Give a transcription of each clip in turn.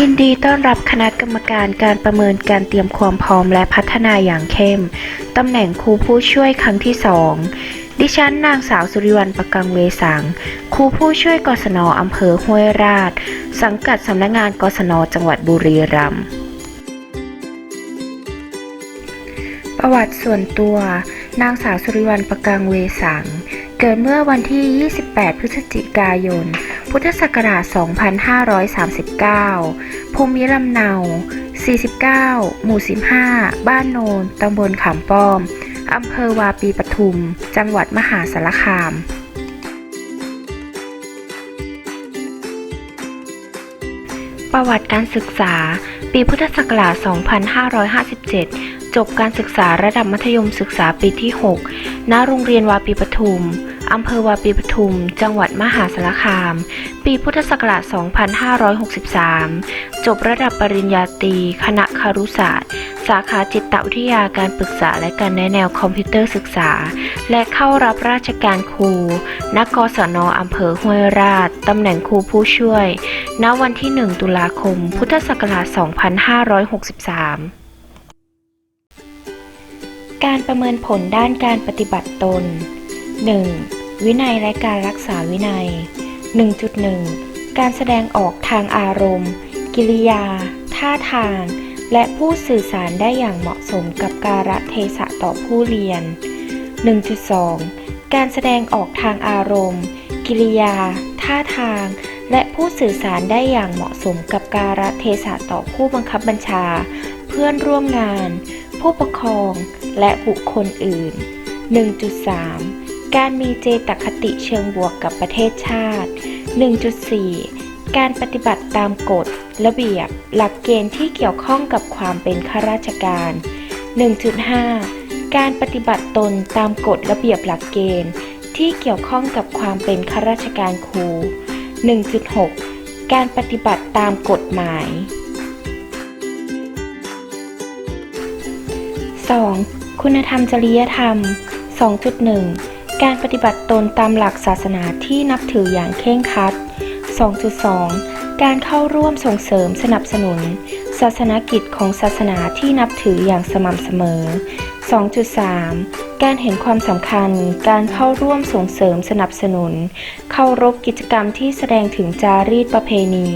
ยินดีต้อนรับคณะกรรมการการประเมินการเตรียมความพร้อมและพัฒนาอย่างเข้ม ตำแหน่งครูผู้ช่วยครั้งที่สองดิฉันนางสาวสุริวัลประกังเวสัง ครูผู้ช่วยกศนอำเภอห้วยราช สังกัดสำนักงานกศนจังหวัดบุรีรัมย์ ประวัติส่วนตัว นางสาวสุริวัลประกังเวสัง เกิดเมื่อวันที่ 28 พฤศจิกายน พุทธศักราช 2539 ภูมิลำเนา 49 หมู่ 15 บ้านโนน ตำบลขามป้อม อำเภอวาปีปทุม จังหวัดมหาสารคามประวัติการศึกษา ปีพุทธศักราช 2557 จบการศึกษาระดับมัธยมศึกษาปีที่ 6 ณ โรงเรียนวาปีปทุม อำเภอวาปีปทุม จังหวัดมหาสารคาม ปีพุทธศักราช 2563 จบระดับปริญญาตรี คณะคารุศาสตร์ สาขาจิตวิทยาการปรึกษาและการแนะแนวคอมพิวเตอร์ศึกษา และเข้ารับราชการครู ณ กศนอำเภอห้วยราช ตำแหน่งครูผู้ช่วย ณ วันที่ 1 ตุลาคม พุทธศักราช 2563การประเมินผลด้านการปฏิบัติตน 1. วินัยและการรักษาวินัย 1.1 การแสดงออกทางอารมณ์ กิริยา ท่าทาง และผู้สื่อสารได้อย่างเหมาะสมกับการะเทศะต่อผู้เรียน 1.2 การแสดงออกทางอารมณ์ กิริยา ท่าทาง และผู้สื่อสารได้อย่างเหมาะสมกับการะเทศะต่อผู้บังคับบัญชา เพื่อนร่วมงาน ผู้ปกครอง และบุคคลอื่น 1.3 การมีเจตคติเชิงบวกกับประเทศชาติ 1.4 การปฏิบัติตามกฎ ระเบียบ หลักเกณฑ์ที่เกี่ยวข้องกับความเป็นข้าราชการ 1.5 การปฏิบัติตนตามกฎระเบียบหลักเกณฑ์ ที่เกี่ยวข้องกับความเป็นข้าราชการครู 1.6 การปฏิบัติตามกฎหมาย 2. คุณธรรมจริยธรรม 2.1 การปฏิบัติตนตามหลักศาสนาที่นับถืออย่างเคร่งครัด 2.2 การเข้าร่วมส่งเสริมสนับสนุน ศาสนกิจของศาสนาที่นับถืออย่างสม่ำเสมอ 2.3 การเห็นความสำคัญ การเข้าร่วมส่งเสริมสนับสนุน เข้ารบกิจกรรมที่แสดงถึงจารีตประเพณี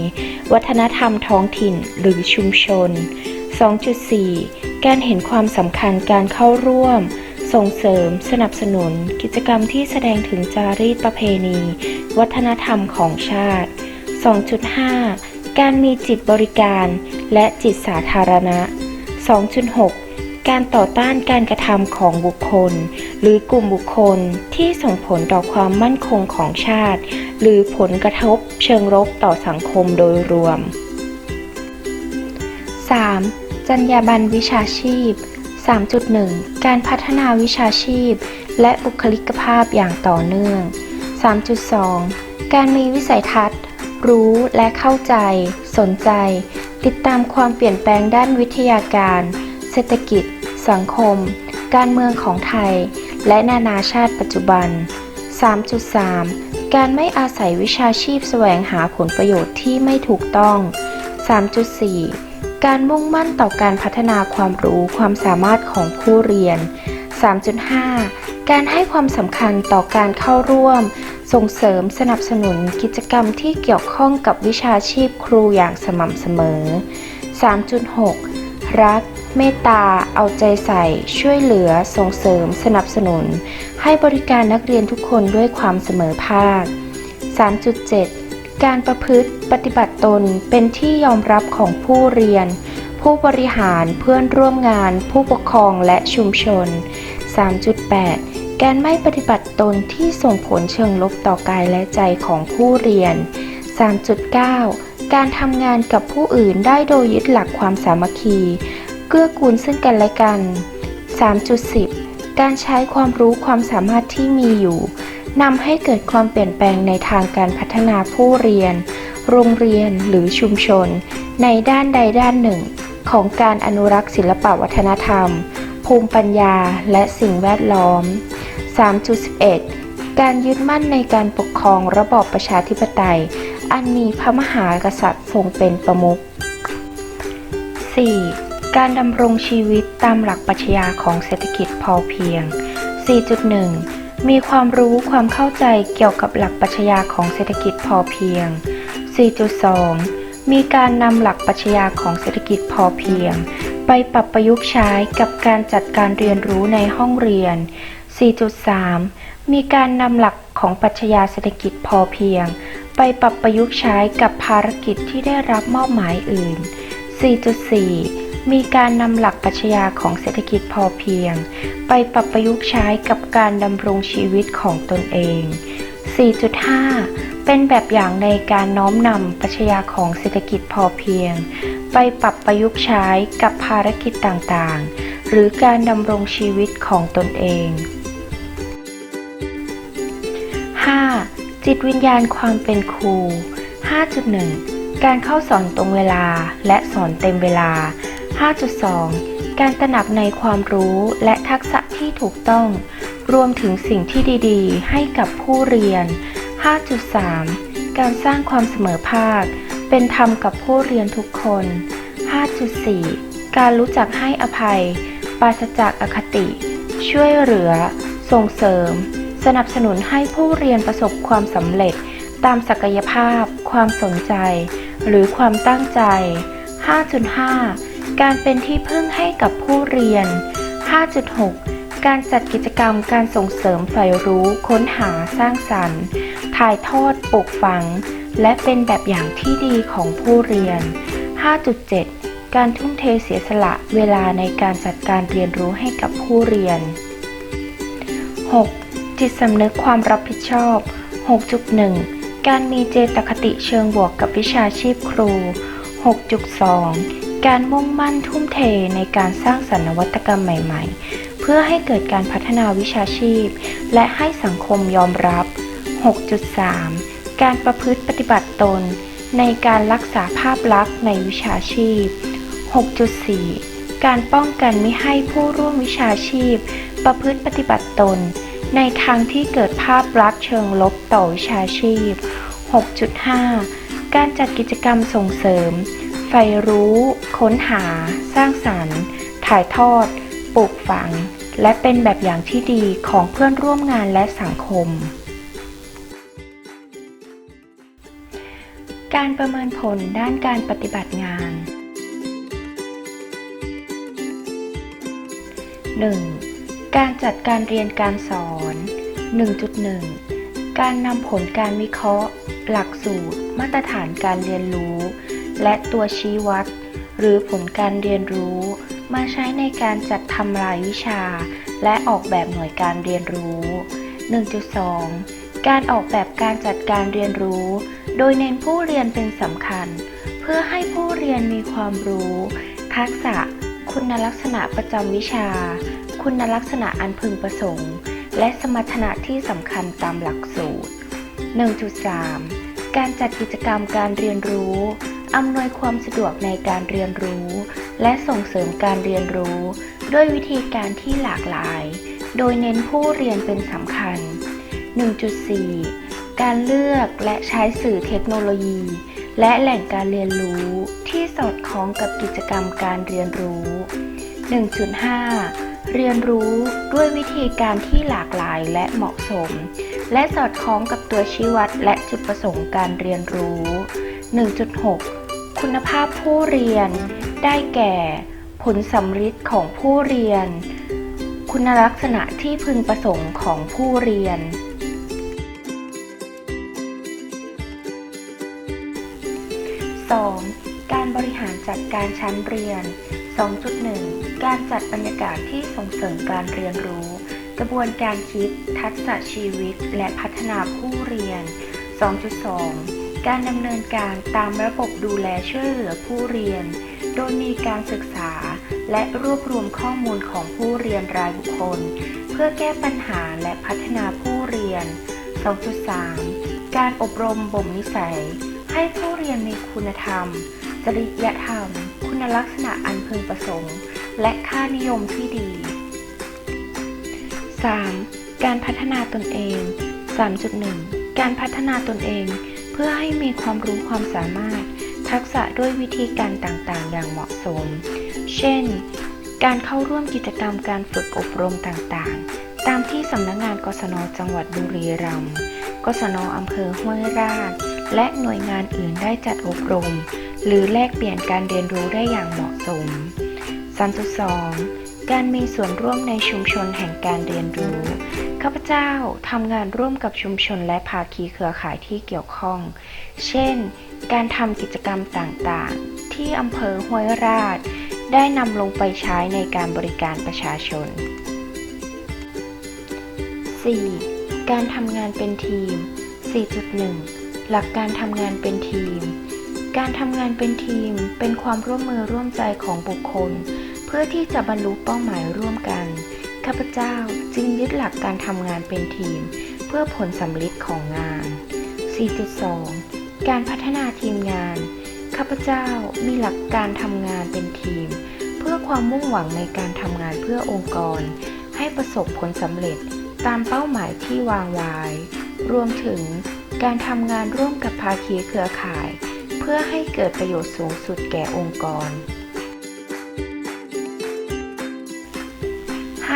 วัฒนธรรมท้องถิ่นหรือชุมชน 2.4 การเห็นความสำคัญการเข้าร่วม ส่งเสริมสนับสนุนกิจกรรมที่แสดงถึงจารีตประเพณี วัฒนธรรมของชาติ 2.5 การมีจิตบริการและจิตสาธารณะ 2.6 การต่อต้านการกระทำของบุคคล หรือกลุ่มบุคคลที่ส่งผลต่อความมั่นคงของชาติ หรือผลกระทบเชิงลบต่อสังคมโดยรวม 3. จรรยาบรรณวิชาชีพ 3.1 การพัฒนาวิชาชีพ และบุคลิกภาพอย่างต่อเนื่อง 3.2 การมีวิสัยทัศน์ รู้และเข้าใจ สนใจ ติดตามความเปลี่ยนแปลงด้านวิทยาการ เศรษฐกิจ สังคม การเมืองของไทย และนานาชาติปัจจุบัน 3.3 การไม่อาศัยวิชาชีพแสวงหาผลประโยชน์ที่ไม่ถูกต้อง 3.4 การมุ่งมั่นต่อการพัฒนาความรู้ความสามารถของผู้เรียน 3.5 การให้ความสำคัญต่อการเข้าร่วม ส่งเสริมสนับสนุนกิจกรรมที่เกี่ยวข้องกับวิชาชีพครูอย่างสม่ำเสมอ 3.6 รัก เมตตา เอาใจใส่ ช่วยเหลือ ส่งเสริม สนับสนุน ให้บริการนักเรียนทุกคนด้วยความเสมอภาค 3.7 การประพฤติปฏิบัติตนเป็นที่ยอมรับของผู้เรียน ผู้บริหารเพื่อนร่วมงาน ผู้ปกครองและชุมชน 3.8 การไม่ปฏิบัติตนที่ส่งผลเชิงลบต่อกายและใจของผู้เรียน 3.9 การทำงานกับผู้อื่นได้โดยยึดหลักความสามัคคี เกื้อกูลซึ่งกันและกัน 3.10 การใช้ความรู้ความสามารถที่มีอยู่ นำให้เกิดความเปลี่ยนแปลงในทางการพัฒนาผู้เรียน โรงเรียนหรือชุมชน ในด้านใดด้านหนึ่ง ของการอนุรักษ์ศิลปวัฒนธรรม ภูมิปัญญาและสิ่งแวดล้อม 3.11 การยึดมั่นในการปกครองระบอบประชาธิปไตย อันมีพระมหากษัตริย์ทรงเป็นประมุข 4. การดำรงชีวิตตามหลักปรัชญาของเศรษฐกิจพอเพียง 4.1 มีความรู้ความเข้าใจเกี่ยวกับหลักปรัชญาของเศรษฐกิจพอเพียง 4.2 มีการนำหลักปรัชญาของเศรษฐกิจพอเพียง ไปปรับประยุกต์ใช้กับการจัดการเรียนรู้ในห้องเรียน 4.3 มีการนำหลักของปรัชญาเศรษฐกิจพอเพียง ไปปรับประยุกต์ใช้กับภารกิจที่ได้รับมอบหมายอื่น 4.4 มีการนำหลักปรัชญาของเศรษฐกิจพอเพียง ไปปรับประยุกต์ใช้กับการดำรงชีวิตของตนเอง 4.5 เป็นแบบอย่างในการน้อมนำปรัชญาของเศรษฐกิจพอเพียง ไปปรับประยุกต์ใช้กับภารกิจต่างๆ หรือการดำรงชีวิตของตนเอง 5. จิตวิญญาณความเป็นครู 5.1 การเข้าสอนตรงเวลาและสอนเต็มเวลา 5.2 การตระหนักในความรู้และทักษะที่ถูกต้อง รวมถึงสิ่งที่ดีๆ ให้กับผู้เรียน 5.3 การสร้างความเสมอภาค เป็นธรรมกับผู้เรียนทุกคน 5.4 การรู้จักให้อภัย ปราศจากอคติ ช่วยเหลือ ส่งเสริม สนับสนุนให้ผู้เรียนประสบความสำเร็จ ตามศักยภาพ ความสนใจ หรือความตั้งใจ 5.5 การเป็นที่พึ่งให้กับผู้เรียน 5.6 การจัดกิจกรรมการส่งเสริมใฝ่รู้ค้นหาสร้างสรรค์ ถ่ายทอดปลูกฝัง และเป็นแบบอย่างที่ดีของผู้เรียน 5.7 การทุ่มเทเสียสละเวลาในการจัดการเรียนรู้ให้กับผู้เรียน 6. จิตสำนึกความรับผิดชอบ 6.1 การมีเจตคติเชิงบวกกับวิชาชีพครู 6.2 การมุ่งมั่นทุ่มเทในการสร้างสรรค์นวัตกรรมใหม่ๆ เพื่อให้เกิดการพัฒนาวิชาชีพ และให้สังคมยอมรับ 6.3 การประพฤติปฏิบัติตน ในการรักษาภาพลักษณ์ในวิชาชีพ 6.4 การป้องกันไม่ให้ผู้ร่วมวิชาชีพ ประพฤติปฏิบัติตน ในทางที่เกิดภาพลักษณ์เชิงลบต่อวิชาชีพ 6.5 การจัดกิจกรรมส่งเสริม ใฝ่รู้ ค้นหา สร้างสรรค์ ถ่ายทอด ปลูกฝัง และเป็นแบบอย่างที่ดีของเพื่อนร่วมงานและสังคม การประเมินผลด้านการปฏิบัติงาน 1. การจัดการเรียนการสอน 1.1 การนำผลการวิเคราะห์ หลักสูตร มาตรฐานการเรียนรู้ และตัวชี้วัด หรือผลการเรียนรู้ มาใช้ในการจัดทำรายวิชา และออกแบบหน่วยการเรียนรู้ 1.2 การออกแบบการจัดการเรียนรู้ โดยเน้นผู้เรียนเป็นสำคัญ เพื่อให้ผู้เรียนมีความรู้ ทักษะ คุณลักษณะประจำวิชา คุณลักษณะอันพึงประสงค์ และสมรรถนะที่สำคัญตามหลักสูตร 1.3 การจัดกิจกรรมการเรียนรู้ อำนวยความสะดวกในการเรียนรู้ และส่งเสริมการเรียนรู้ ด้วยวิธีการที่หลากหลาย โดยเน้นผู้เรียนเป็นสำคัญ 1.4 การเลือกและใช้สื่อเทคโนโลยี และแหล่งการเรียนรู้ที่สอดคล้องกับกิจกรรมการเรียนรู้ 1.5เรียนรู้ด้วยวิธีการที่หลากหลายและเหมาะสม และสอดคล้องกับตัวชี้วัดและจุดประสงค์การเรียนรู้ 1.6 คุณภาพผู้เรียน ได้แก่ ผลสำฤทธิ์ของผู้เรียน คุณลักษณะที่พึงประสงค์ของผู้เรียน 2. การบริหารจัดการชั้นเรียน 2.1 การจัดบรรยากาศที่ส่งเสริมการเรียนรู้ กระบวนการคิด ทักษะชีวิต และพัฒนาผู้เรียน 2.2 การดำเนินการตามระบบดูแลช่วยเหลือผู้เรียน โดยมีการศึกษาและรวบรวมข้อมูลของผู้เรียนรายบุคคล เพื่อแก้ปัญหาและพัฒนาผู้เรียน 2.3 การอบรมบ่มนิสัย ให้ผู้เรียนมีคุณธรรม จริยธรรม คุณลักษณะอันพึงประสงค์ และค่านิยมที่ดี 3. การพัฒนาตนเอง 3.1 การพัฒนาตนเอง พื่อให้มีความรู้ความสามารถ ทักษะด้วยวิธีการต่างๆ อย่างเหมาะสม เช่น การเข้าร่วมกิจกรรมการฝึกอบรมต่างๆ ตามที่สำนักงานกศนจังหวัดบุรีรัมย์ กศนอำเภอห้วยราช และหน่วยงานอื่นได้จัดอบรม หรือแลกเปลี่ยนการเรียนรู้ได้อย่างเหมาะสม 3.2 การมีส่วนร่วมในชุมชนแห่งการเรียนรู้ ข้าพเจ้าทำงานร่วมกับชุมชนและภาคีเครือข่ายที่เกี่ยวข้อง เช่น การทำกิจกรรมต่างๆ ที่อำเภอห้วยราช ได้นำลงไปใช้ในการบริการประชาชน 4. การทำงานเป็นทีม 4.1 หลักการทำงานเป็นทีม การทำงานเป็นทีมเป็นความร่วมมือร่วมใจของบุคคล เพื่อที่จะบรรลุเป้าหมายร่วมกัน ข้าพเจ้าจึงยึดหลักการทำงานเป็นทีม เพื่อผลสำลิดของงาน 4.2 การพัฒนาทีมงาน ข้าพเจ้ามีหลักการทำงานเป็นทีม เพื่อความมุ่งหวังในการทำงานเพื่อองค์กร ให้ประสบผลสำเร็จตามเป้าหมายที่วางไว้รวมถึงการทำงานร่วมกับภาคีเครือข่าย เพื่อให้เกิดประโยชน์สูงสุดแก่องค์กร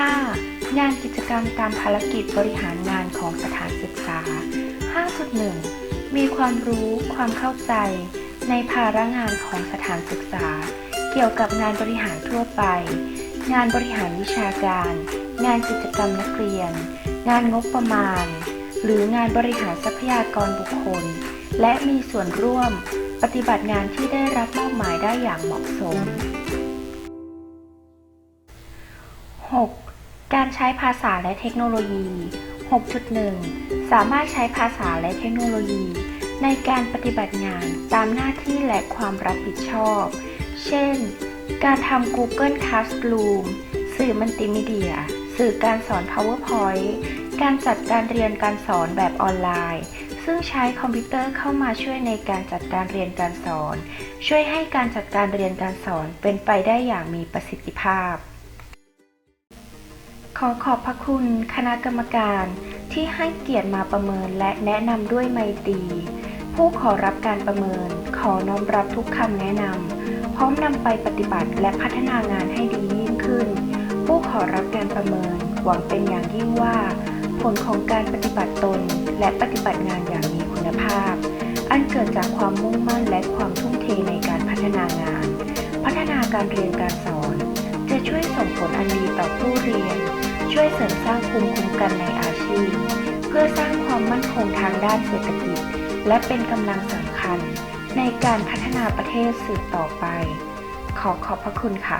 5. งานกิจกรรมตามภารกิจบริหารงานของสถานศึกษา 5.1 มีความรู้ความเข้าใจ ในภาระงานของสถานศึกษา เกี่ยวกับงานบริหารทั่วไป งานบริหารวิชาการ งานกิจกรรมนักเรียน งานงบประมาณ หรืองานบริหารทรัพยากรบุคคล และมีส่วนร่วม ปฏิบัติงานที่ได้รับมอบหมายได้อย่างเหมาะสม 6. การใช้ภาษาและเทคโนโลยี 6.1 สามารถใช้ภาษาและเทคโนโลยี ในการปฏิบัติงานตามหน้าที่และความรับผิดชอบ เช่น การทำ Google Classroom สื่อมัลติมีเดีย สื่อการสอน PowerPoint การจัดการเรียนการสอนแบบออนไลน์ ซึ่งใช้คอมพิวเตอร์เข้ามาช่วยในการจัดการเรียนการสอน ช่วยให้การจัดการเรียนการสอนเป็นไปได้อย่างมีประสิทธิภาพ ขอขอบพระคุณคณะกรรมการที่ให้เกียรติมาประเมินและแนะนำด้วยไมตรี ผู้ขอรับการประเมินขอน้อมรับทุกคำแนะนำพร้อมนำไปปฏิบัติและพัฒนางานให้ดียิ่งขึ้น ผู้ขอรับการประเมินหวังเป็นอย่างยิ่งว่า ผลของการปฏิบัติตนและปฏิบัติงานอย่างมีคุณภาพ อันเกิดจากความมุ่งมั่นและความทุ่มเทในการพัฒนางาน พัฒนาการเรียนการสอน จะช่วยส่งผลอันดีต่อผู้เรียน ช่วยเสริมสร้างภูมิคุ้มกันในอาชีพ เพื่อสร้างความมั่นคงทางด้านเศรษฐกิจ และเป็นกำลังสำคัญในการพัฒนาประเทศสืบต่อไป ขอขอบพระคุณค่ะ